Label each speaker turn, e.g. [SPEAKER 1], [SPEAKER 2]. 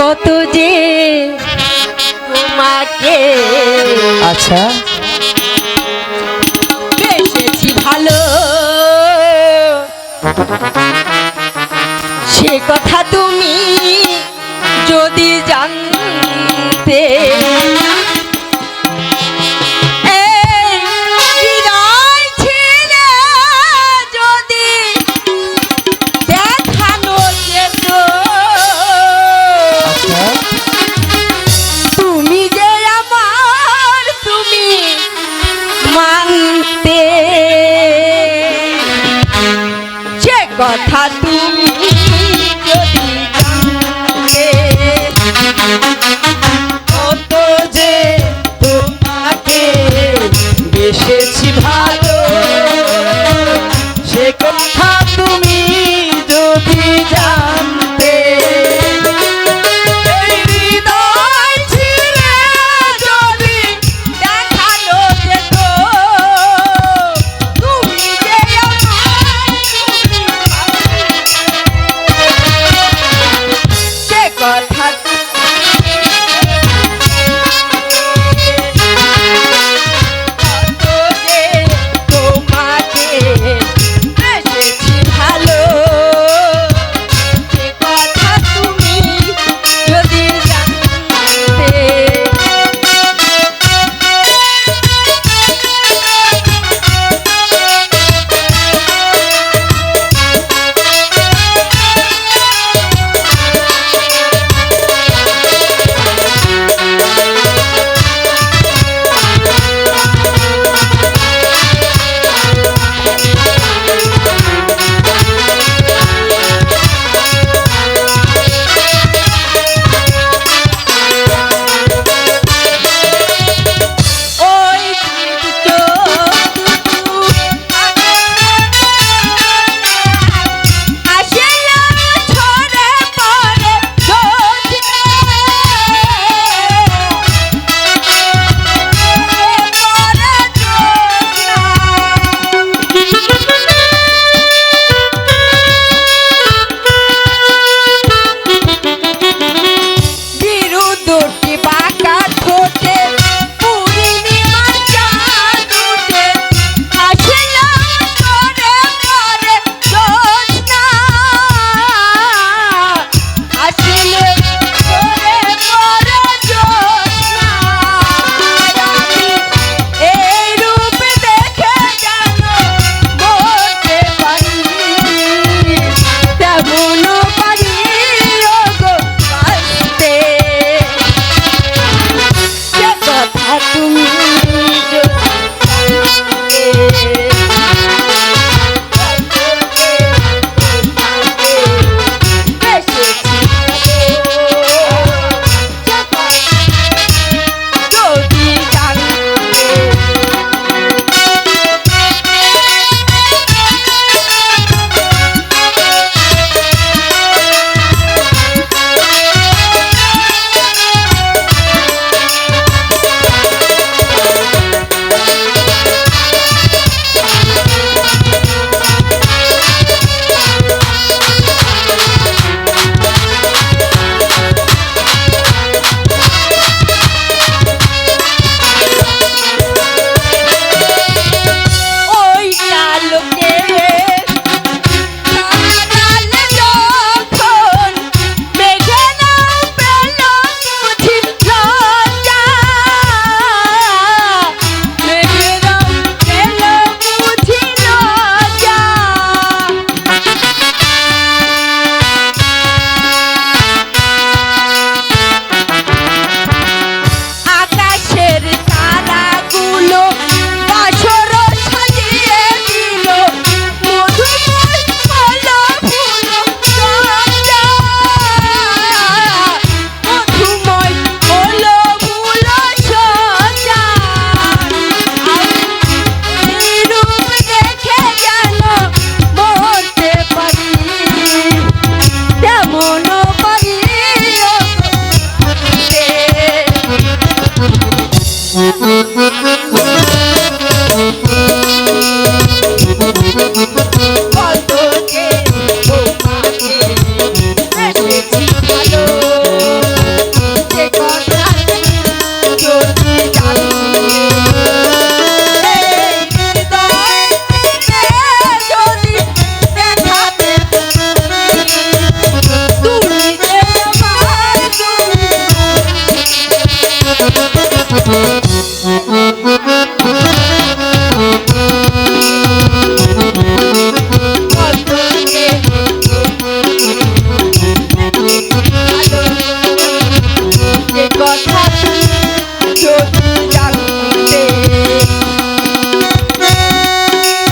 [SPEAKER 1] কত যে তোমাকে
[SPEAKER 2] আচ্ছা।
[SPEAKER 1] বেশি ভালো। সে কথা তুমি যদি জানতে
[SPEAKER 2] কত যে তোমাকে এসেছি ভালো